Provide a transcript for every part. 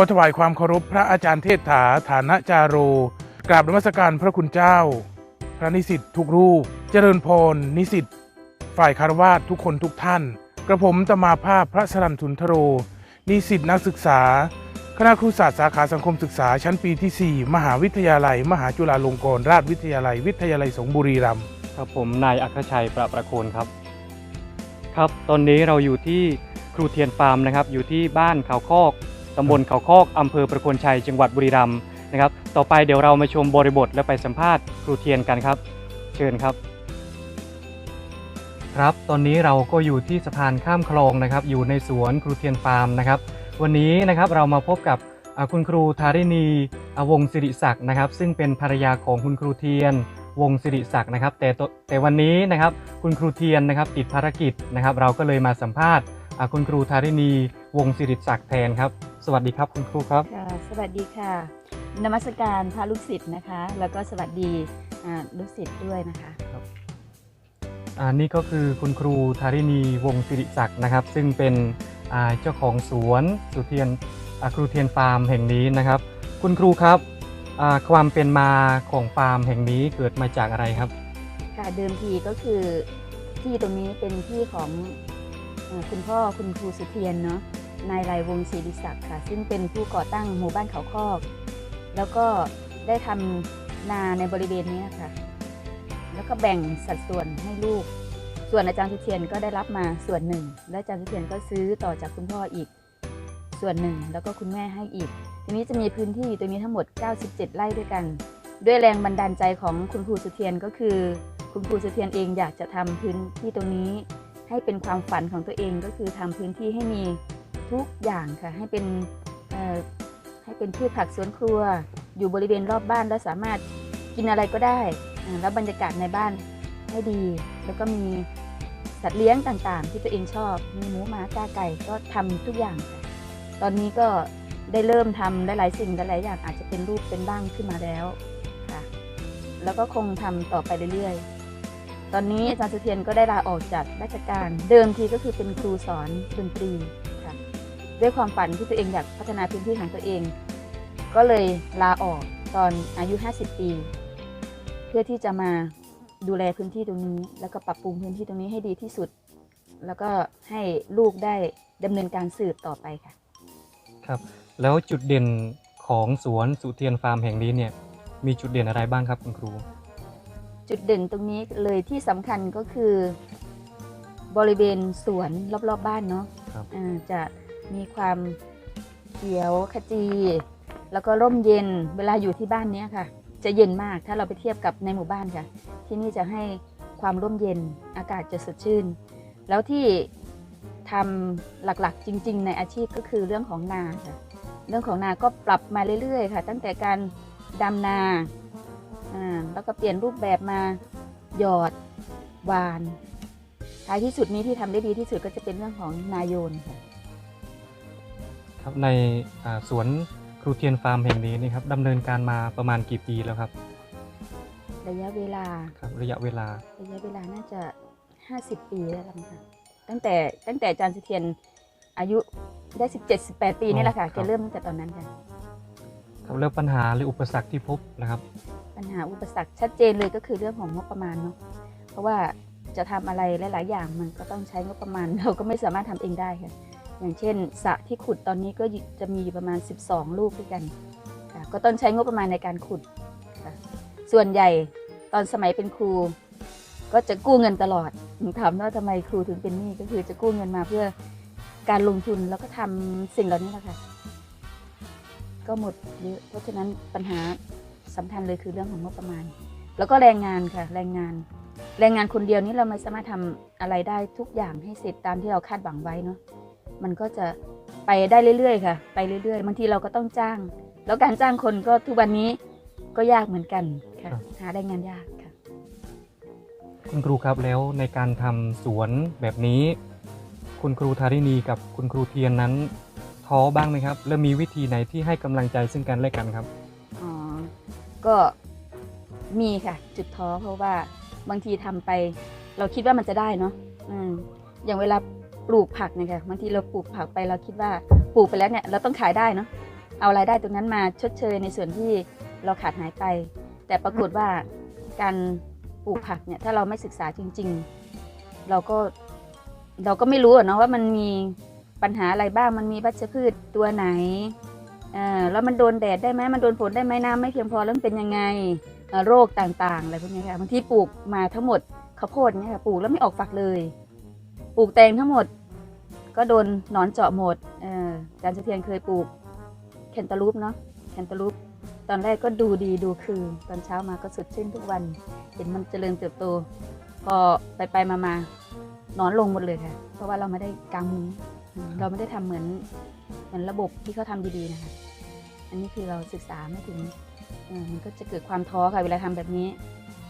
ขอถวายความเคารพพระอาจารย์เทศถาฐานะจาโร กราบนมัสการพระคุณเจ้า พระนิสิตทุกรูป เจริญพร นิสิตฝ่ายคารวาสทุกคนทุกท่าน กระผมตมาภาพพระสรันทุนทโร นิสิตนักศึกษา คณะครูศาสตร์สาขาสังคมศึกษาชั้นปีที่ 4 มหาวิทยาลัย มหาจุฬาลงกรณราชวิทยาลัย วิทยาลัยสงบุรีรัมย์ครับผมนายอัครชัยประประโคนครับ ครับ ตอนนี้เราอยู่ที่ครูเทียนฟาร์มนะครับ อยู่ที่บ้านเขาคอก ตำบลเขาคอกอำเภอประโคนชัยจังหวัดบุรีรัมย์นะครับ ต่อไปเดี๋ยวเรามาชมบริบทและไปสัมภาษณ์ครูเทียนกันครับ เชิญครับ ครับตอนนี้เราก็อยู่ที่สะพานข้ามคลองนะครับ อยู่ในสวนครูเทียนฟาร์มนะครับ วันนี้นะครับเรามาพบกับคุณครูธาริณีอวงศ์สิริศักดิ์นะครับ ซึ่งเป็นภรรยาของคุณครูเทียนวงศ์สิริศักดิ์นะครับ แต่แต่วันนี้นะครับคุณครูเทียนนะครับติดภารกิจนะครับ เราก็เลยมาสัมภาษณ์ อ่าคุณครูธาริณีวงศ์สิริศักดิ์แทนครับ สวัสดีครับคุณครูครับ ค่ะสวัสดีค่ะ นมัสการพระลูกศิษย์นะคะ แล้วก็สวัสดีอ่าลูกศิษย์ด้วยนะคะ อ่านี่ก็คือคุณครูธาริณีวงศ์สิริศักดิ์นะครับ ซึ่งเป็นอ่าเจ้าของสวนสุเทียนอ่าครูเทียนฟาร์มแห่งนี้นะครับ คุณครูครับอ่าความเป็นมาของฟาร์มแห่งนี้เกิดมาจากอะไรครับ ค่ะเดิมทีก็คือที่ตรงนี้เป็นที่ของเอ่อ คุณพ่อคุณครูสุเทียนเนาะนายไรวงศรีดิศักดิ์ค่ะ ซึ่งเป็นผู้ก่อตั้งหมู่บ้านเขาคอก แล้วก็ได้ทำนาในบริเวณนี้ค่ะ แล้วก็แบ่งสัดส่วนให้ลูก ส่วนอาจารย์สุเทียนก็ได้รับมาส่วนหนึ่ง และอาจารย์สุเทียนก็ซื้อต่อจากคุณพ่ออีกส่วนหนึ่ง แล้วก็คุณแม่ให้อีก ทีนี้จะมีพื้นที่ตรงนี้ทั้งหมด 97 ไร่ด้วยกัน ด้วยแรงบันดาลใจของคุณครูสุเทียนก็คือ คุณครูสุเทียนเองอยากจะทำพื้นที่ตรงนี้ ให้เป็นความฝันของตัวเองก็คือทำพื้นที่ให้มีทุกอย่างค่ะ ให้เป็นให้เป็นพืชผักสวนครัว อยู่บริเวณรอบบ้านแล้วสามารถกินอะไรก็ได้ แล้วบรรยากาศในบ้านให้ดี แล้วก็มีสัตว์เลี้ยงต่างๆ ที่ตัวเองชอบ มีหมูหมากาไก่ก็ทำทุกอย่างค่ะตอนนี้ก็ได้เริ่มทำหลายๆสิ่งหลายๆอย่างอาจจะเป็นรูปเป็นบ้างขึ้นมาแล้วค่ะ แล้วก็คงทำต่อไปเรื่อยๆ ตอนนี้อาจารย์สุเทียนก็ได้ลาออกจากราชการ เดิมทีก็คือเป็นครูสอนดนตรีค่ะด้วยความฝันที่ตัวเองอยากพัฒนาพื้นที่ของตัวเอง ก็เลยลาออกตอนอายุ 50 ปี เพื่อที่จะมาดูแลพื้นที่ตรงนี้ แล้วก็ปรับปรุงพื้นที่ตรงนี้ให้ดีที่สุด แล้วก็ให้ลูกได้ดำเนินการสืบต่อไปค่ะ ครับ แล้วจุดเด่นของสวนสุเทียนฟาร์มแห่งนี้เนี่ยมีจุดเด่นอะไรบ้างครับคุณครู จุดเด่นตรงนี้เลยที่สำคัญก็คือบริเวณสวนรอบๆบบ้านเนาะครับ อ่าจะมีความเขียวขจี แล้วก็ร่มเย็นเวลาอยู่ที่บ้านเนี้ยค่ะ จะเย็นมากถ้าเราไปเทียบกับในหมู่บ้านค่ะ ที่นี่จะให้ความร่มเย็นอากาศจะสดชื่น แล้วที่ทำหลักๆจริง ๆ ในอาชีพก็คือเรื่องของนาค่ะ เรื่องของนาก็ปรับมาเรื่อยๆ ค่ะ ตั้งแต่การดำนา อ่าแล้วก็เปลี่ยนรูปแบบมาหยอดหวานท้ายที่สุดนี้ที่ทำได้ดีที่สุดก็จะเป็นเรื่องของนายโยนค่ะครับในอ่าสวนครูเทียนฟาร์มแห่งนี้นี่ครับดำเนินการมาประมาณกี่ปีแล้วครับ ระยะเวลาครับระยะเวลา ระยะเวลาน่าจะ 50 ปีแล้วล่ะมั้งค่ะตั้งแต่ตั้งแต่อาจารย์เสถียรอายุได้ 17 18 ปีนี่แหละค่ะอ๋อคแกรับเริ่มตั้งแต่ตอนนั้นค่ะครับแล้วปัญหาหรืออุปสรรคที่พบนะครับ ปัญหาอุปสรรคชัดเจนเลยก็คือเรื่องของงบประมาณเนาะเพราะว่าจะทำอะไรหลาย ๆ อย่างมันก็ต้องใช้งบประมาณ เราก็ไม่สามารถทำเองได้ค่ะอย่างเช่นสระที่ขุดตอนนี้ก็จะมีประมาณ 12 ลูกด้วยกันก็ต้องใช้งบประมาณในการขุด ส่วนใหญ่ตอนสมัยเป็นครู ก็จะกู้เงินตลอดถามว่าทำไมครูถึงเป็นหนี้ก็คือจะกู้เงินมาเพื่อการลงทุนแล้วก็ทำสิ่งเหล่านี้แหละค่ะก็หมดเยอะเพราะฉะนั้นปัญหา สำคัญเลยคือเรื่องของงบประมาณ แล้วก็แรงงานค่ะแรงงาน แรงงานคนเดียวนี้เราไม่สามารถทำอะไรได้ทุกอย่างให้เสร็จตามที่เราคาดหวังไว้เนาะมันก็จะไปได้เรื่อยๆค่ะ ไปเรื่อยๆบางทีเราก็ต้องจ้าง แล้วการจ้างคนก็ทุกวันนี้ก็ยากเหมือนกันค่ะครับหาแรงงานยากค่ะ คุณครูครับแล้วในการทำสวนแบบนี้ คุณครูธาริณีกับคุณครูเทียนนั้นท้อบ้างไหมครับ แล้วมีวิธีไหนที่ให้กำลังใจซึ่งกันและกันครับอ๋อ ก็มีค่ะ จุดท้อเพราะว่าบางทีทำไป เราคิดว่ามันจะได้เนาะอืมอย่างเวลาปลูกผักเนี่ยค่ะบางทีเราปลูกผักไปเราคิดว่าปลูกไปแล้วเนี่ยเราต้องขายได้เนาะเอารายได้ตรงนั้นมาชดเชยในส่วนที่เราขาดหายไป แต่ปรากฏว่าการปลูกผักเนี่ยถ้าเราไม่ศึกษาจริง ๆ เราก็เราก็ไม่รู้อะเนาะว่ามันมีปัญหาอะไรบ้างมันมีวัชพืชตัวไหน อ่อแล้วมันโดนแดดได้ไหมมันโดนฝนได้ไหมน้ำไม่เพียงพอแล้วมันเป็นยังไงโรคต่างๆอะไรพวกนี้ค่ะบางทีปลูกมาทั้งหมดข้าวโพดเนี่ยค่ะปลูกแล้วไม่ออกฝักเลย ปลูกแตงทั้งหมด ก็โดนหนอนเจาะหมดอาจารย์เสถียรเคยปลูกแคนตาลูปเนาะแคนตาลูปตอนแรกก็ดูดีดูคือ ตอนเช้ามาก็สดชื่นทุกวัน เห็นมันเจริญเติบโต พอไปไปมามาหนอนลงหมดเลยค่ะ เพราะว่าเราไม่ได้กำมืออืมเราไม่ได้ทำเหมือน เหมือนระบบที่เขาทำดีๆนะคะ อันนี้คือเราศึกษาไม่ถึงเออมันก็จะเกิดความท้อค่ะเวลาทำแบบนี้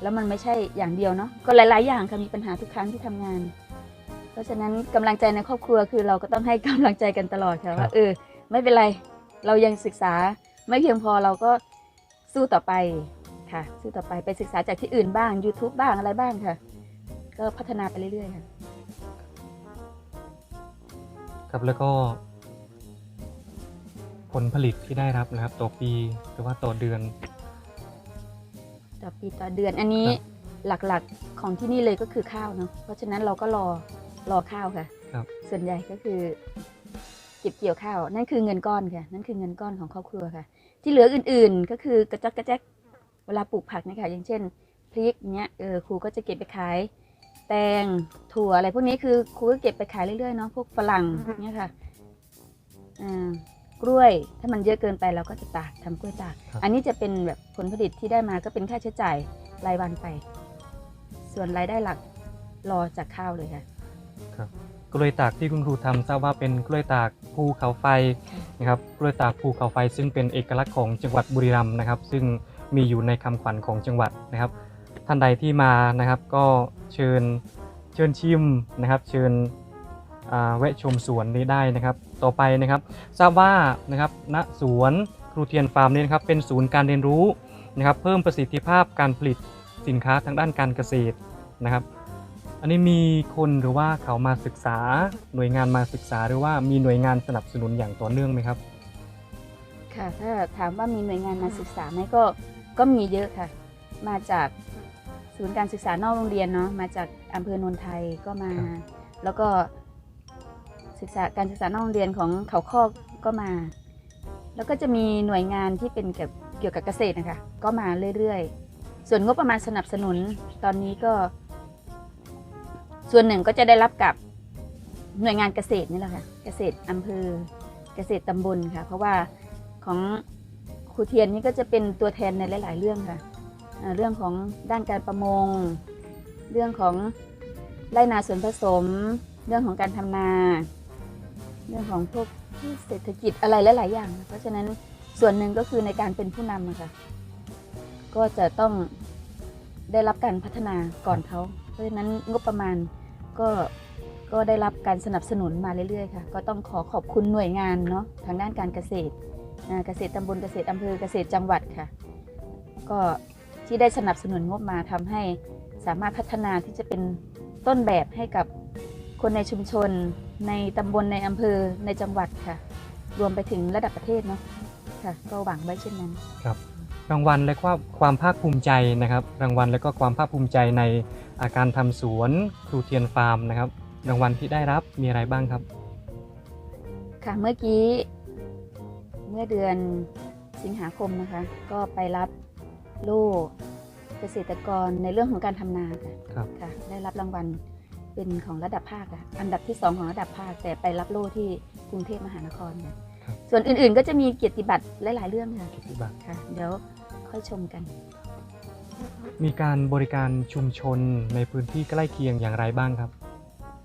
แล้วมันไม่ใช่อย่างเดียวเนาะก็หลาย ๆ อย่างค่ะมีปัญหาทุกครั้งที่ทำงาน เพราะฉะนั้นกำลังใจในครอบครัวคือเราก็ต้องให้กำลังใจกันตลอดค่ะครัว่าบเออไม่เป็นไรเรายังศึกษาไม่เพียงพอเราก็สู้ต่อไปค่ะ สู้ต่อไปไปศึกษาจากที่อื่นบ้าง YouTube บ้างอะไรบ้างค่ะ ก็พัฒนาไปเรื่อยๆค่ะ ครับแล้วก็ ผลผลิตที่ได้รับนะครับต่อปีหรือว่าต่อเดือน ต่อปีต่อเดือนอันนี้ครับหลักๆของที่นี่เลยก็คือข้าวเนาะเพราะฉะนั้นเราก็รอรอข้าวค่ะ ครับ ส่วนใหญ่ก็คือเก็บเกี่ยวข้าว นั่นคือเงินก้อนค่ะ นั่นคือเงินก้อนของครอบครัวค่ะ ที่เหลืออื่นๆก็คือกระจักกระแจกเวลาปลูกผักเนะคะอย่างเช่นพริกเนี้ยเออครูก็จะเก็บไปขาย แตงถั่วอะไรพวกนี้คือครูก็เก็บไปขายเรื่อยๆเนาะพวกฝรั่งเนี้ยค่ะอ่า กล้วยถ้ามันเยอะเกินไปเราก็จะตากทำกล้วยตากครับอันนี้จะเป็นแบบผลผลิตที่ได้มาก็เป็นค่าใช้จ่ายรายวันไป ส่วนรายได้หลักรอจากข้าวเลยค่ะครับกล้วยตากที่คุณครูทำทราบว่าเป็นกล้วยตากภูเขาไฟค่ะนะครับกล้วยตากภูเขาไฟ ซึ่งเป็นเอกลักษณ์ของจังหวัดบุรีรัมย์นะครับ ซึ่งมีอยู่ในคำขวัญของจังหวัดนะครับ ท่านใดที่มานะครับก็เชิญเชิญชิมนะครับ เชิญอ่าแวะชมสวนนี้ได้นะครับ ต่อไปนะครับ ทราบว่านะครับณสวนครูเทียนฟาร์มนี้นะครับเป็นศูนย์การเรียนรู้นะครับ เพิ่มประสิทธิภาพการผลิตสินค้าทางด้านการเกษตรนะครับ อันนี้มีคนหรือว่าเขามาศึกษาหน่วยงานมาศึกษาหรือว่ามีหน่วยงานสนับสนุนอย่างต่อเนื่องไหมครับ ค่ะถ้าถามว่ามีหน่วยงานมาศึกษาไหมก็ก็มีเยอะค่ะ มาจากศูนย์การศึกษานอกโรงเรียนเนาะมาจากอำเภอโนนไทยก็มาครับแล้วก็ ศึกษาการศึกษานอกโรงเรียนของเขาคอกก็มา แล้วก็จะมีหน่วยงานที่เป็นเกี่ยวกับเกษตรนะคะ ก็มาเรื่อยๆ ส่วนงบประมาณสนับสนุนตอนนี้ก็ ส่วนหนึ่งก็จะได้รับกับหน่วยงานเกษตรนี่แหละค่ะ เกษตรอำเภอเกษตรตำบลค่ะ เพราะว่าของครูเทียนนี่ก็จะเป็นตัวแทนในหลาย ๆ เรื่องค่ะเรื่องของด้านการประมง เรื่องของไร่นาสวนผสม เรื่องของการทำนา เรื่องของพวกเศรษฐกิจอะไรหลายๆอย่าง เพราะฉะนั้นส่วนหนึ่งก็คือในการเป็นผู้นำอะค่ะก็จะต้องได้รับการพัฒนาก่อนเขาเพราะฉะนั้นงบประมาณก็ก็ได้รับการสนับสนุนมาเรื่อยๆค่ะ ก็ต้องขอขอบคุณหน่วยงานเนาะทางด้านการเกษตรอาเกษตรตำบลเกษตรอำเภอเกษตรจังหวัดค่ะ ก็ที่ได้สนับสนุนงบมาทำให้สามารถพัฒนาที่จะเป็นต้นแบบให้กับคนในชุมชน ในตำบลในอำเภอในจังหวัดค่ะ รวมไปถึงระดับประเทศเนาะค่ะ ก็หวังไว้เช่นนั้นรางวัลและความความภาคภูมิใจนะครับ รางวัลและก็ความภาคภูมิใจในอาการทำสวนครูเทียนฟาร์มนะครับ รางวัลที่ได้รับมีอะไรบ้างครับ ค่ะเมื่อกี้เมื่อเดือนสิงหาคมนะคะ ก็ไปรับโล่เกษตรกรในเรื่องของการทำนาค่ะครับค่ะ ได้รับรางวัล เป็นของระดับภาคค่ะอันดับที่สองของระดับภาค แต่ไปรับโล่ที่กรุงเทพมหานครค่ะครับส่วนอื่นๆ ก็จะมีเกียรติบัตรหลาย ๆ เรื่องค่ะเกียรติบัตรค่ะ เดี๋ยวค่อยชมกัน มีการบริการชุมชนในพื้นที่ใกล้เคียงอย่างไรบ้างครับ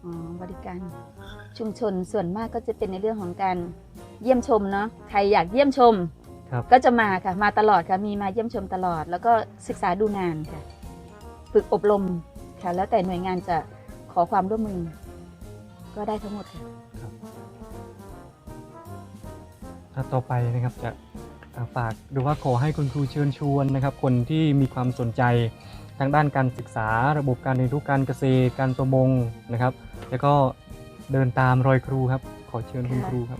อ๋อบริการชุมชนส่วนมากก็จะเป็นในเรื่องของการเยี่ยมชมเนาะใครอยากเยี่ยมชมครับก็จะมาค่ะมาตลอดค่ะมีมาเยี่ยมชมตลอด แล้วก็ศึกษาดูงานค่ะ ฝึกอบรมค่ะ แล้วแต่หน่วยงานจะ ขอความร่วมมือ ก็ได้ทั้งหมดค่ะถ้าต่อไปนะครับจะอ่าฝากหรือว่าขอให้คุณครูเชิญชวนนะครับ คนที่มีความสนใจทางด้านการศึกษา ระบบการเรียนรู้การเกษตรการประมงนะครับ แล้วก็เดินตามรอยครูครับ ขอเชิญคุณครูครับ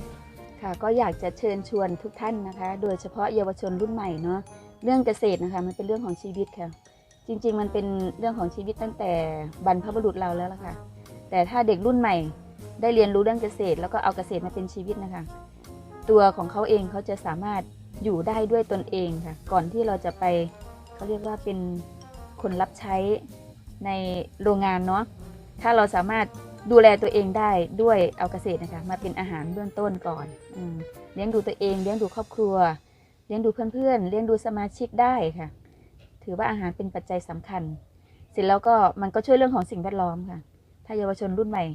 ค่ะก็อยากจะเชิญชวนทุกท่านนะคะ โดยเฉพาะเยาวชนรุ่นใหม่เนาะเรื่องเกษตรนะคะมันเป็นเรื่องของชีวิตค่ะ จริง ๆ มันเป็นเรื่องของชีวิตตั้งแต่บรรพบุรุษเราแล้วล่ะค่ะ แต่ถ้าเด็กรุ่นใหม่ได้เรียนรู้เรื่องเกษตร แล้วก็เอาเกษตรมาเป็นชีวิตนะคะ ตัวของเขาเองเขาจะสามารถอยู่ได้ด้วยตนเองค่ะ ก่อนที่เราจะไปเขาเรียกว่าเป็นคนรับใช้ในโรงงานเนาะ ถ้าเราสามารถดูแลตัวเองได้ด้วยเอาเกษตรนะคะ มาเป็นอาหารเบื้องต้นก่อนอเลี้ยงดูตัวเอง เลี้ยงดูครอบครัว เลี้ยงดูเพื่อนๆ เลี้ยงดูสมาชิกได้ค่ะ ถือว่าอาหารเป็นปัจจัยสำคัญ เสร็จแล้วก็มันก็ช่วยเรื่องของสิ่งแวดล้อมค่ะ ถ้าเยาวชนรุ่นใหม่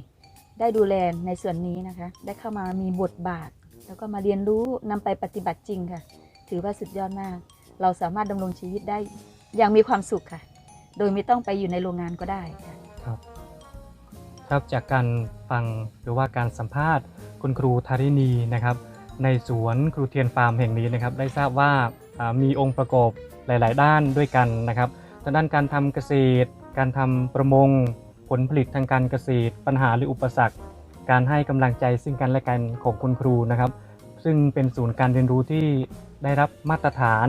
ได้ดูแลในส่วนนี้นะคะ ได้เข้ามามีบทบาท แล้วก็มาเรียนรู้นำไปปฏิบัติจริงค่ะ ถือว่าสุดยอดมาก เราสามารถดำรงชีวิตได้อย่างมีความสุขค่ะ โดยไม่ต้องไปอยู่ในโรงงานก็ได้ค่ะครับจากการฟังหรือว่าการสัมภาษณ์ คุณครูธารินีนะครับ ในสวนครูเทียนฟาร์มแห่งนี้นะครับ ได้ทราบว่ามีองค์ประกอบ หลาย ๆ ด้านด้วยกันนะครับทางด้านการทำเกษตร การทำประมง ผลผลิตทางการเกษตร ปัญหาหรืออุปสรรค การให้กำลังใจซึ่งกันและกันของคุณครูนะครับ ซึ่งเป็นศูนย์การเรียนรู้ที่ได้รับมาตรฐาน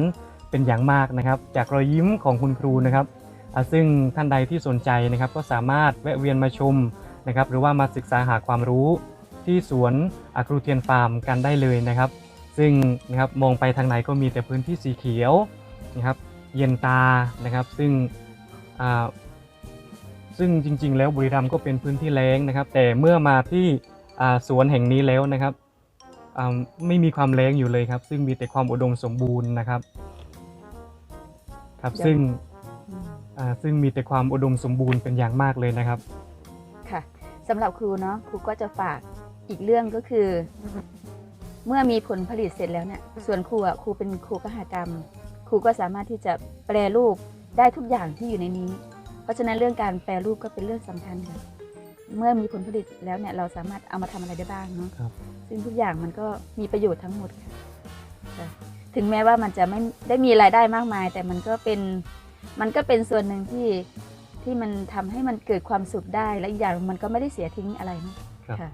เป็นอย่างมากนะครับ จากรอยยิ้มของคุณครูนะครับ ซึ่งท่านใดที่สนใจนะครับก็สามารถแวะเวียนมาชมนะครับ หรือว่ามาศึกษาหาความรู้ที่สวนอาครูเทียนฟาร์มกันได้เลยนะครับ ซึ่งนะครับมองไปทางไหนก็มีแต่พื้นที่สีเขียว นะครับเย็นตานะครับ ซึ่งซึ่งจริง ๆ แล้วบุรีรัมย์ก็เป็นพื้นที่แล้งนะครับ แต่เมื่อมาที่สวนแห่งนี้แล้วนะครับไม่มีความแล้งอยู่เลยครับ ซึ่งมีแต่ความอุดมสมบูรณ์นะครับ ครับซึ่งซึ่งมีแต่ความอุดมสมบูรณ์เป็นอย่างมากเลยนะครับ ค่ะสำหรับครูเนาะครูก็จะฝากอีกเรื่องก็คือ เมื่อมีผลผลิตเสร็จแล้วเนี่ยส่วนครูอะครูเป็นครูกหกรรม ครูก็สามารถที่จะแปรรูปได้ทุกอย่างที่อยู่ในนี้ เพราะฉะนั้นเรื่องการแปรรูปก็เป็นเรื่องสำคัญค่ะเมื่อมีผลผลิตแล้วเนี่ยเราสามารถเอามาทำอะไรได้บ้างเนาะครับซึ่งทุกอย่างมันก็มีประโยชน์ทั้งหมดค่ะค่ะถึงแม้ว่ามันจะไม่ได้มีรายได้มากมาย แต่มันก็เป็นมันก็เป็นส่วนหนึ่งที่ที่มันทำให้มันเกิดความสุขได้และอีกอย่างมันก็ไม่ได้เสียทิ้งอะไรเนอะครับค่ะ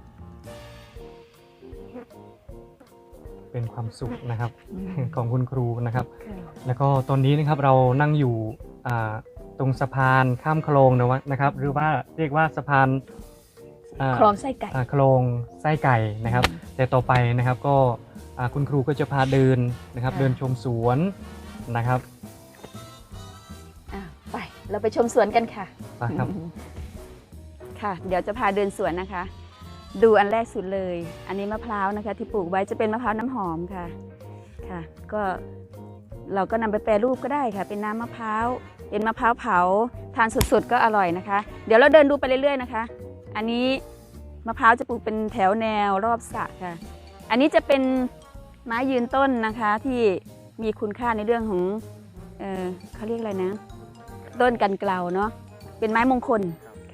เป็นความสุขนะครับอืมของคุณครูนะครับค่ะแล้วก็ตอนนี้นะครับเรานั่งอยู่อ่าตรงสะพานข้ามคลองนะวะนะครับ หรือว่าเรียกว่าสะพานอ่าคลองไส้ไก่อ่าคลองไส้ไก่นะครับ แต่ต่อไปนะครับก็อ่าคุณครูก็จะพาเดินนะครับค่ะเดินชมสวนนะครับอะไปเราไปชมสวนกันค่ะไปครับค่ะ เดี๋ยวจะพาเดินสวนนะคะ ดูอันแรกสุดเลย อันนี้มะพร้าวนะคะ ที่ปลูกไว้จะเป็นมะพร้าวน้ำหอมค่ะค่ะ ก็เราก็นำไปแปรรูปก็ได้ค่ะ เป็นน้ำมะพร้าวเป็นมะพร้าวเผาทานสดๆก็อร่อยนะคะ เดี๋ยวเราเดินดูไปเรื่อยๆนะคะ อันนี้มะพร้าวจะปลูกเป็นแถวแนวรอบสระค่ะ อันนี้จะเป็นไม้ยืนต้นนะคะที่มีคุณค่าในเรื่องของเออเขาเรียกอะไรนะ ต้นกันเกลาเนาะเป็นไม้มงคล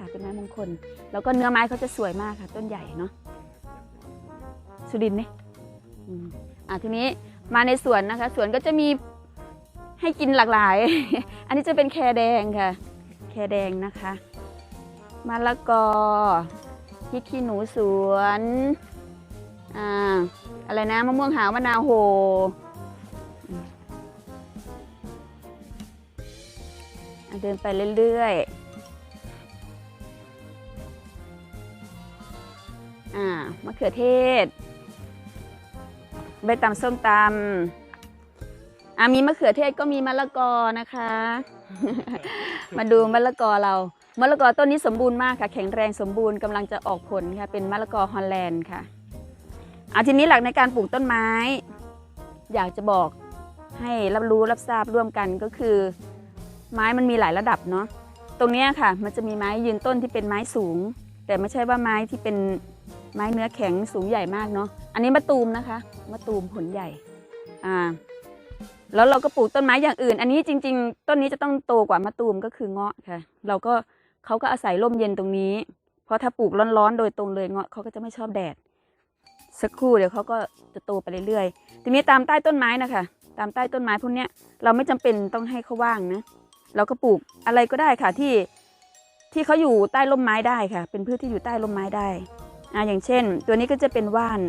ค่ะเป็นไม้มงคล แล้วก็เนื้อไม้เขาจะสวยมากค่ะ ต้นใหญ่เนาะสุรินเนี่ยอืมอะทีนี้มาในสวนนะคะสวนก็จะมีให้กินหลากหลาย อันนี้จะเป็นแคแดงค่ะ แคแดงนะคะมะละกอพริกขี้หนูสวนอ่าอะไรนะมะม่วงหาวมะนาวโหเดินไปเรื่อยๆ อ่ามะเขือเทศใบตำส้มตำอะมีมะเขือเทศก็มีมะละกอนะคะ มาดูมะละกอเรามะละกอต้นนี้สมบูรณ์มากค่ะ แข็งแรงสมบูรณ์กำลังจะออกผลค่ะ เป็นมะละกอฮอลแลนด์ค่ะอาทีนี้หลักในการปลูกต้นไม้ อยากจะบอกให้รับรู้รับทราบร่วมกันก็คือ ไม้มันมีหลายระดับเนาะตรงนี้ค่ะ มันจะมีไม้ยืนต้นที่เป็นไม้สูง แต่ไม่ใช่ว่าไม้ที่เป็น ไม้เนื้อแข็งสูงใหญ่มากเนาะอันนี้มะตูมนะคะมะตูมผลใหญ่อ่าแล้วเราก็ปลูกต้นไม้อย่างอื่น อันนี้จริง ๆ ต้นนี้จะต้องโตกว่ามะตูมก็คือเงาะค่ะ เราก็เขาก็อาศัยร่มเย็นตรงนี้ เพราะถ้าปลูกร้อนๆ โดยตรงเลยเงาะเขาก็จะไม่ชอบแดด สักครู่เดี๋ยวเขาก็จะโตไปเรื่อยๆ ทีนี้ตามใต้ต้นไม้นะคะ ตามใต้ต้นไม้พวกเนี้ยเราไม่จำเป็นต้องให้เขาว่างนะ เราก็ปลูกอะไรก็ได้ค่ะที่ที่เขาอยู่ใต้ร่มไม้ได้ค่ะ เป็นพืชที่อยู่ใต้ร่มไม้ได้ อ่าอย่างเช่น ตัวนี้ก็จะเป็นว่าน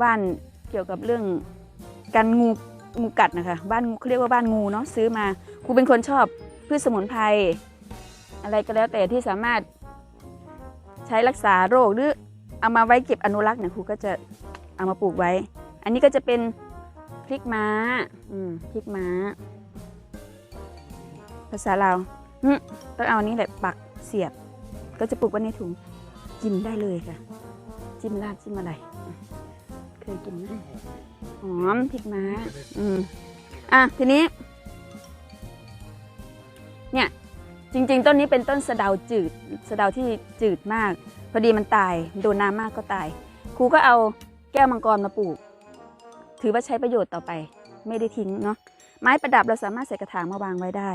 ว่านเกี่ยวกับเรื่องการงูงูกัดนะคะบ้านงูเขาเรียกว่าบ้านงูเนาะซื้อมาครูเป็นคนชอบพืชสมุนไพรอะไรก็แล้วแต่ที่สามารถใช้รักษาโรคหรือเอามาไว้เก็บอนุรักษ์เนี่ยครูก็จะเอามาปลูกไว้ อันนี้ก็จะเป็นพริกม้าอืมพริกม้า ภาษาลาวต้องเอานนี้แหละปักเสียบ ก็จะปลูกไว้ในถุงกินได้เลยค่ะ จิ้มราดจิ้มอะไร เคยกินไหมหอมพริกม้า อืมอะทีนี้ เนี่ย จริง ๆ ต้นนี้เป็นต้นสะเดาจืดสะเดาที่จืดมาก พอดีมันตาย โดนน้ำมากก็ตาย ครูก็เอาแก้วมังกรมาปลูก ถือว่าใช้ประโยชน์ต่อไป ไม่ได้ทิ้งเนาะไม้ประดับเราสามารถใส่กระถางมาวางไว้ได้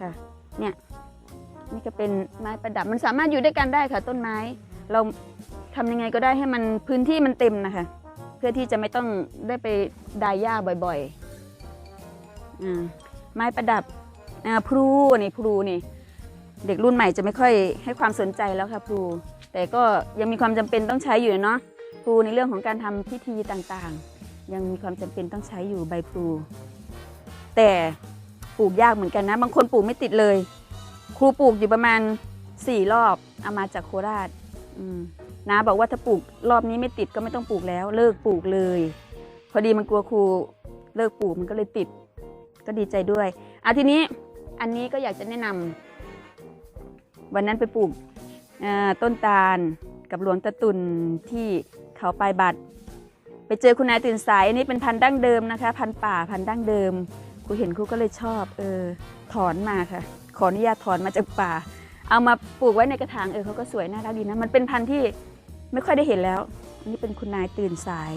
ค่ะ เนี่ยนี่ก็เป็นไม้ประดับมันสามารถอยู่ด้วยกันได้ค่ะ ต้นไม้ เรา ทำยังไงก็ได้ให้มันพื้นที่มันเต็มนะคะ เพื่อที่จะไม่ต้องได้ไปดายหญ้าบ่อยๆอไม้ประดับพลูนี่พลูนี่ เด็กรุ่นใหม่จะไม่ค่อยให้ความสนใจแล้วค่ะพลูแต่ก็ยังมีความจำเป็นต้องใช้อยู่เนาะพลูในเรื่องของการทำพิธีต่างๆ ยังมีความจำเป็นต้องใช้อยู่ใบพลูแต่ปลูกยากเหมือนกันนะ บางคนปลูกไม่ติดเลย ครูปลูกอยู่ประมาณสี่รอบเอามาจากโคราชอืม น้าบอกว่าถ้าปลูกรอบนี้ไม่ติดก็ไม่ต้องปลูกแล้ว เลิกปลูกเลย พอดีมันกลัวครูเลิกปลูกมันก็เลยติด ก็ดีใจด้วยอะทีนี้อันนี้ก็อยากจะแนะนำวันนั้นไปปลูกต้นตาลกับหลวงตะตุนที่เขาปลายบัตรไปเจอคุณนายตื่นสายอันนี้เป็นพันธุ์ดั้งเดิมนะคะ พันธุ์ป่าพันธุ์ดั้งเดิมครูเห็นครูก็เลยชอบ เออถอนมาค่ะ ขออนุญาตถอนมาจากป่า เอามาปลูกไว้ในกระถางเออเขาก็สวยน่ารักดีนะมันเป็นพันธุ์ที่ ไม่ค่อยได้เห็นแล้ว อันนี้เป็นคุณนายตื่นสาย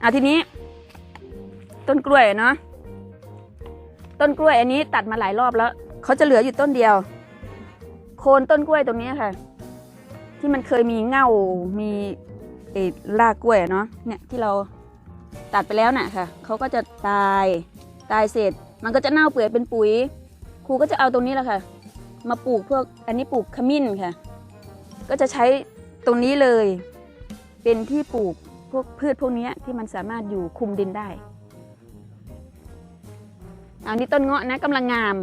เอาทีนี้ ต้นกล้วยเนาะต้นกล้วยอันนี้ตัดมาหลายรอบแล้วเขาจะเหลืออยู่ต้นเดียว โคนต้นกล้วยตรงนี้ค่ะ ที่มันเคยมีเง่ามีเออรากกล้วยเนาะเนี่ยที่เราตัดไปแล้วน่ะค่ะเขาก็จะตายตายเสร็จ มันก็จะเน่าเปื่อยเป็นปุ๋ย ครูก็จะเอาตรงนี้แหละค่ะ มาปลูกพวกอันนี้ปลูกขมิ้นค่ะ ก็จะใช้ ตรงนี้เลยเป็นที่ปลูกพวกพืชพวกนี้ที่มันสามารถอยู่คุมดินได้อันนี้ต้นเงาะนะกำลังงาม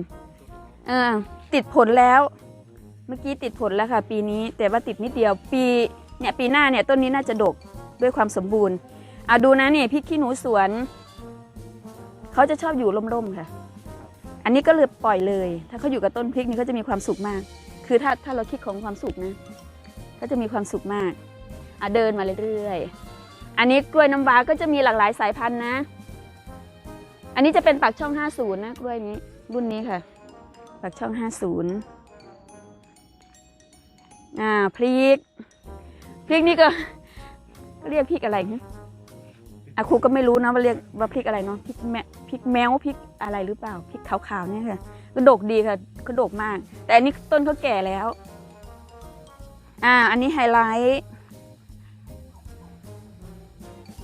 เออติดผลแล้ว เมื่อกี้ติดผลแล้วค่ะ ปีนี้แต่ว่าติดนิดเดียวปีเนี่ยปีหน้าเนี่ยต้นนี้น่าจะดกด้วยความสมบูรณ์เอาดูนะเนี่ยพริกขี้หนูสวนเขาจะชอบอยู่ร่มๆค่ะ อันนี้ก็เลยปล่อยเลย ถ้าเขาอยู่กับต้นพริกนี่เขาจะมีความสุขมาก คือถ้าถ้าเราคิดของความสุขนะ ก็จะมีความสุขมากอะเดินมาเรื่อยๆ อันนี้กล้วยน้ำว้าก็จะมีหลากหลายสายพันธุ์นะ อันนี้จะเป็นปากช่อง 50 นะกล้วยนี้รุ่นนี้ค่ะปากช่อง 50 อ่าพริก พริกนี่ก็เรียกพริกอะไรนะอะครูก็ไม่รู้นะว่าเรียกว่าพริกอะไรเนาะพริกแมพริกแมวพริกอะไรหรือเปล่าพริกขาวๆเนี่ยค่ะก็ดกดีค่ะก็ดกมาก แต่อันนี้ต้นเขาแก่แล้ว อ่า อันนี้ไฮไลท์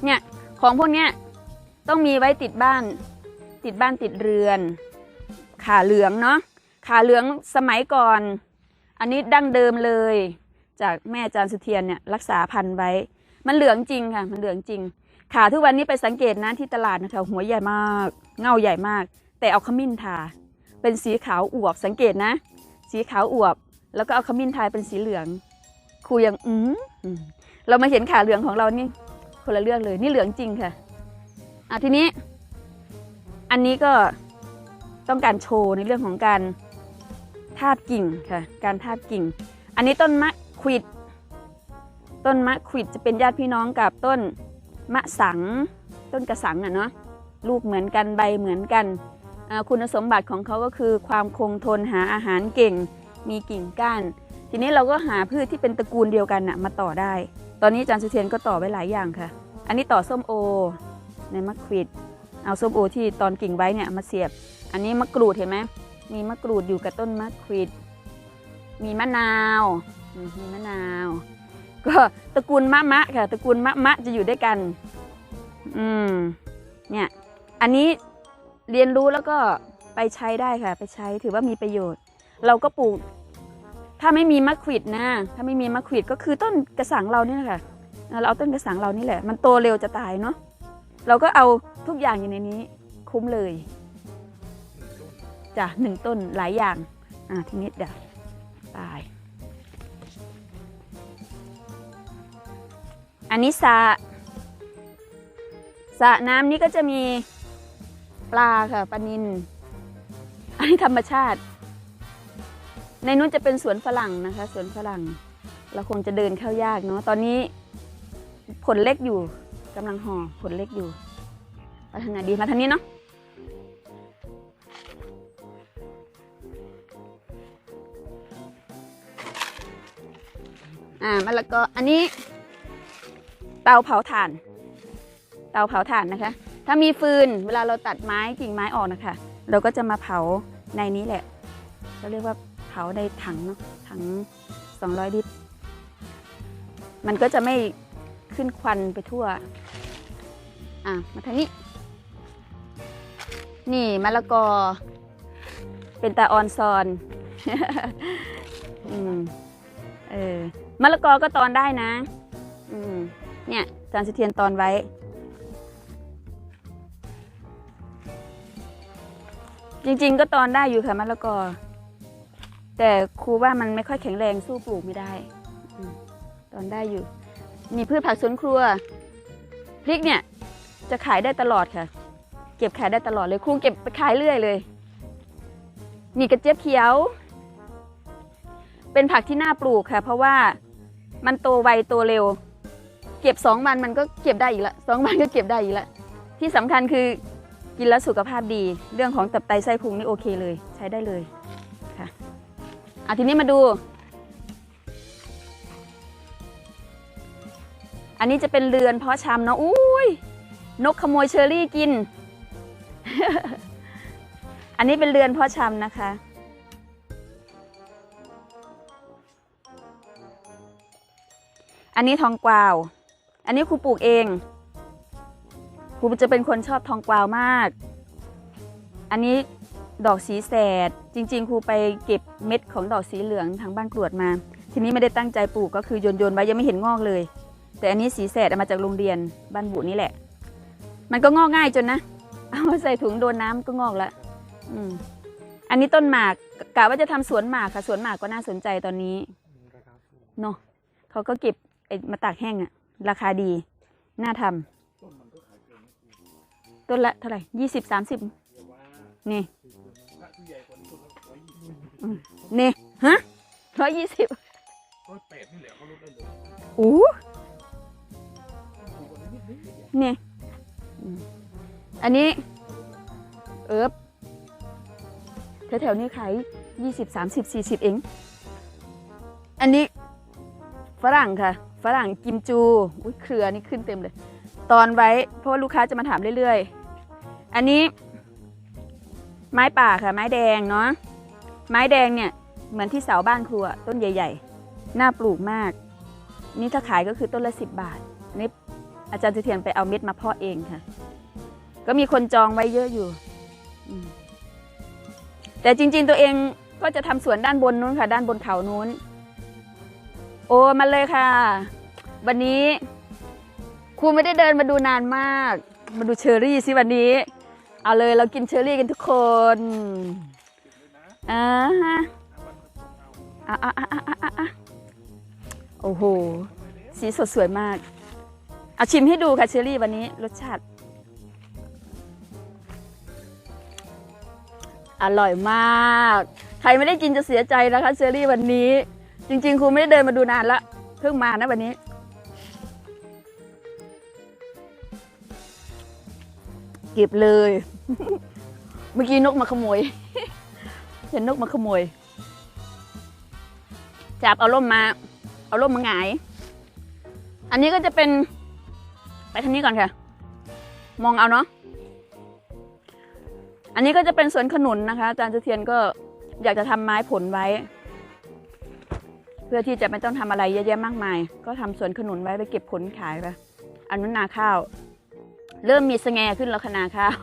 เนี่ย ของพวกเนี้ยต้องมีไว้ติดบ้าน ติดบ้านติดเรือน ขาเหลืองเนาะ ขาเหลืองสมัยก่อน อันนี้ดั้งเดิมเลย จากแม่อาจารย์สุเทียนเนี่ยรักษาพันธุ์ไว้ มันเหลืองจริงค่ะ มันเหลืองจริง ขาทุกวันนี้ไปสังเกตนะที่ตลาดนะคะหัวใหญ่มาก เงาใหญ่มาก แต่เอาขมิ้นทา เป็นสีขาวอวบสังเกตนะ สีขาวอวบแล้วก็เอาขมิ้นทาเป็นสีเหลือง รูยังอืมอมเรามาเห็นขาเหลืองของเรานี่คนละเรื่องเลย นี่เหลืองจริงค่ะอะทีนี้ อันนี้ก็ต้องการโชว์ในเรื่องของการทาบกิ่งค่ะ การทาบกิ่ง อันนี้ต้นมะขวิด ต้นมะขวิดจะเป็นญาติพี่น้องกับต้นมะสัง ต้นกระสังอะเนาะลูกเหมือนกันใบเหมือนกันคุณสมบัติของเขาก็คือความคงทนหาอาหารเก่ง มีกิ่งก้าน ทีนี้เราก็หาพืชที่เป็นตระกูลเดียวกันน่ะมาต่อได้ ตอนนี้อาจารย์สุเทียนก็ต่อไว้หลายอย่างค่ะ อันนี้ต่อส้มโอ ในมะขวิด เอาส้มโอที่ตอนกิ่งไว้เนี่ยมาเสียบ อันนี้มะกรูดเห็นไหมมีมะกรูดอยู่กับต้นมะขวิด มีมะนาวมมีมะนาว ก็ตระกูลมะมะค่ะ ตระกูลมะมะจะอยู่ด้วยกัน อืม เนี่ย อันนี้เรียนรู้แล้วก็ไปใช้ได้ค่ะ ไปใช้ถือว่ามีประโยชน์ เราก็ปลูก ถ้าไม่มีมะขวิดนะ ถ้าไม่มีมะขวิดก็คือต้นกระสังเรานี่แหละค่ะเราเอาต้นกระสังเรานี่แหละ มันโตเร็วจะตายเนาะ เราก็เอาทุกอย่างอยู่ในนี้ คุ้มเลยจ้ะหนึ่งต้นหลายอย่าง อะทีนี้เดี๋ยวตาย อันนี้สระสระน้ำนี้ก็จะมีปลาค่ะปลานินอันนี้ธรรมชาติ ในนู้นจะเป็นสวนฝรั่งนะคะ สวนฝรั่ง เราคงจะเดินเข้ายากเนาะ ตอนนี้ผลเล็กอยู่กำลังห่อผลเล็กอยู่มาทางไหนดีมาทางนี้เนาะอ่ามะละกออันนี้เตาเผาถ่าน เตาเผาถ่านนะคะ ถ้ามีฟืนเวลาเราตัดไม้กิ่งไม้ออกนะคะ เราก็จะมาเผาในนี้แหละ เราเรียกว่า เผาในถังเนาะถัง 200 ลิตร มันก็จะไม่ขึ้นควันไปทั่ว อะ มาทางนี้ นี่มะละกอ เป็นตาออนซอนอืมเออมะละกอก็ตอนได้นะ อืมเนี่ยอาจารย์สิเทียนตอนไว้ จริงๆก็ตอนได้อยู่ค่ะมะละกอ แต่ครูว่ามันไม่ค่อยแข็งแรงสู้ปลูกไม่ได้ตอนได้อยู่ มีพืชผักสวนครัว พริกเนี่ยจะขายได้ตลอดค่ะ เก็บขายได้ตลอดเลยครูเก็บไปขายเรื่อยเลยนี่กระเจี๊ยบเขียว เป็นผักที่น่าปลูกค่ะ เพราะว่ามันโตไวโตเร็ว เก็บสองวันมันก็เก็บได้อีกละสองวันก็เก็บได้อีกละที่สำคัญคือกินแล้วสุขภาพดี เรื่องของตับไตไส้พุงนี่โอเคเลย ใช้ได้เลย อทีนี้มาดู อันนี้จะเป็นเรือนเพาะชำเนาะอุ้ยนกขโมยเชอรี่กิน อันนี้เป็นเรือนเพาะชำนะคะ อันนี้ทองกวาว อันนี้ครูปลูกเองครูจะเป็นคนชอบทองกวาวมาก อันนี้ ดอกสีแสด จริง ๆ ครูไปเก็บเม็ดของดอกสีเหลืองทางบ้านกรวดมา ทีนี้ไม่ได้ตั้งใจปลูกก็คือโยนโยนๆไว้ยังไม่เห็นงอกเลย แต่อันนี้สีแสดเอามาจากโรงเรียนบ้านบุนี่แหละ มันก็งอกง่ายจนนะ เอามาใส่ถุงโดนน้ำก็งอกแล้วอืมอันนี้ต้นหมากกะว่าจะทำสวนหมากค่ะสวนหมากก็น่าสนใจตอนนี้เนาะเขาก็เก็บมาตากแห้งอะราคาดี น่าทำต้นละเท่าไหร่ยี่สิบสามสิบนี่ นี่ฮะร้อยยี่สิบร้อยแปดนี่แหละเขาลดได้เลยอู้นี่อันนี้ เอิบแถวๆนี้ขายยี่สิบสามสิบสี่สิบเอง อันนี้ฝรั่งค่ะ ฝรั่งกิมจูอุ้ยเครือนี่ขึ้นเต็มเลย ตอนไว้เพราะว่าลูกค้าจะมาถามเรื่อยๆ อันนี้ ไม้ป่าค่ะ ไม้แดงเนาะ ไม้แดงเนี่ยเหมือนที่เสาบ้านครัวต้นใหญ่ ๆ น่าปลูกมาก นี่ถ้าขายก็คือต้นละสิบบาทนี่อาจารย์เสถียรไปเอาเม็ดมาเพาะเองค่ะ ก็มีคนจองไว้เยอะอยู่ แต่จริง ๆ ตัวเองก็จะทำสวนด้านบนนู้นค่ะ ด้านบนเขานู้น โอ้มาเลยค่ะ วันนี้ครูไม่ได้เดินมาดูนานมาก มาดูเชอรี่สิวันนี้ เอาเลยเรากินเชอรี่กันทุกคน อ่าฮะอะอะอะอะอะอะโอ้โห สีสดสวยมาก เอาชิมให้ดูค่ะเชอรี่วันนี้รสชาติ อร่อยมาก ใครไม่ได้กินจะเสียใจนะคะเชอรี่วันนี้ จริง ๆครูไม่ได้เดินมาดูนานละเพิ่งมานะวันนี้เก็บเลย เมื่อกี้นกมาขโมย เห็นนกมาขโมย จับเอาร่มมา เอาร่มมาหงาย อันนี้ก็จะเป็น ไปทางนี้ก่อนค่ะ มองเอาเนาะ อันนี้ก็จะเป็นสวนขนุนนะคะ อาจารย์เจเทียนก็อยากจะทำไม้ผลไว้ เพื่อที่จะไม่ต้องทำอะไรเยอะแยะมากมาย ก็ทำสวนขนุนไว้ไปเก็บผลขายไปอันนั้นนาข้าว เริ่มมีสแงขึ้นแล้วคนาข้าว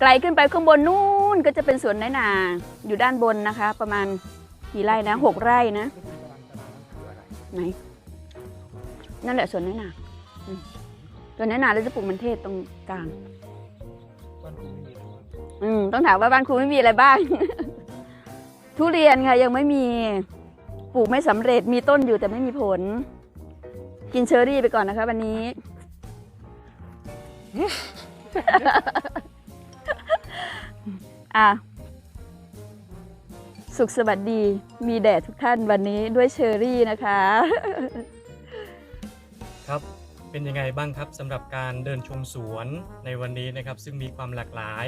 ไกลขึ้นไปข้างบนนู่น ก็จะเป็นสวนน้อยนาอยู่ด้านบนนะคะ ประมาณกี่ไร่นะหกไร่นะไหนนั่นแหละสวนน้อยนาอืมตัวนี้นาเราจะปลูกมันเทศตรงกลางบ้านครูไม่มีอะไรบ้างอืมต้องถามว่าบ้านครูไม่มีอะไรบ้าง ทุเรียนค่ะยังไม่มีปลูกไม่สำเร็จมีต้นอยู่แต่ไม่มีผล กินเชอร์รี่ไปก่อนนะคะ วันนี้ อะสุขสวัสดีมีแดดทุกท่านวันนี้ด้วยเชอรี่นะคะ ครับเป็นยังไงบ้างครับสำหรับการเดินชมสวนในวันนี้นะครับ ซึ่งมีความหลากหลาย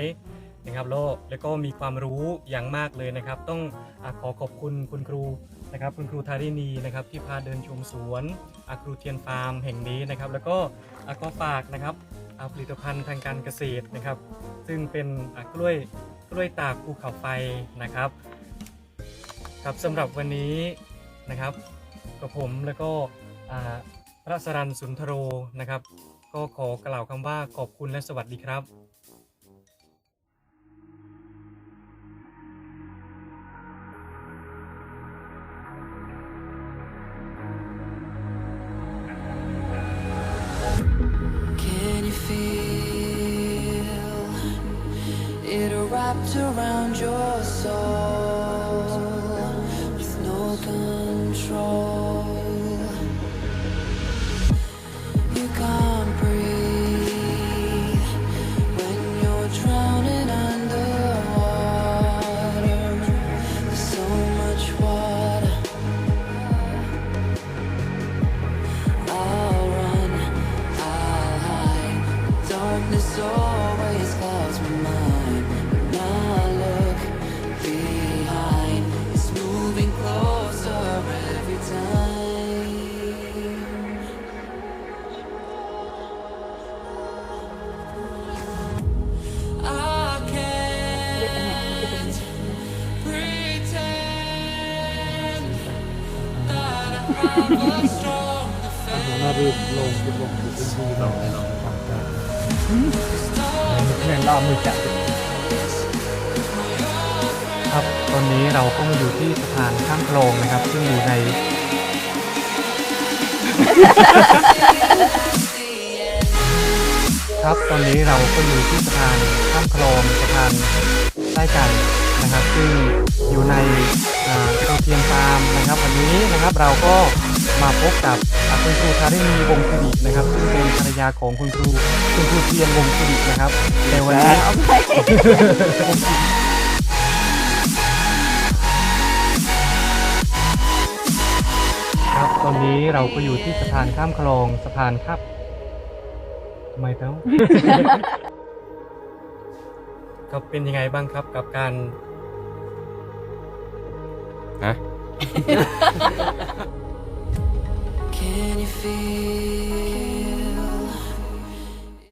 นะครับแล้วแล้วก็มีความรู้อย่างมากเลยนะครับ ต้องอขอขอบคุณคุณครูนะครับ คุณครูธารินีนะครับ ที่พาเดินชมสวนอาครูเทียนฟาร์มแห่งนี้นะครับ แล้วก็อาก็ฝากนะครับผลิตภัณฑ์ทางการเกษตรนะครับ ซึ่งเป็นกล้วย กล้วยตากภูเขาไฟนะครับ ครับสำหรับวันนี้นะครับกับผมแล้วก็พระสรันสุนทโรนะครับ ก็ขอกล่าวคำว่าขอบคุณและสวัสดีครับานข้ามคลองนะครับ ซึ่งอยู่ใน ครับตอนนี้เราก็อยู่ที่สะพานข้ามคลองสะพานใต้กันนะครับ ซึ่งอยู่ในอ่าโรงเรียนฟาร์มนะครับวันนี้นะครับเราก็มาพบกับอ่าคุณครูธารินีวงศ์สิรินะครับซึ่งเป็นภรรยาของคุณครูคุณครูเทียนวงศ์สิรินะครับในวันนี้ ตอนนี้เราก็อยู่ที่สะพานข้ามคลองสะพานครับทำไมเต้าครับเป็นยังไงบ้างครับกับการฮะ Can you feel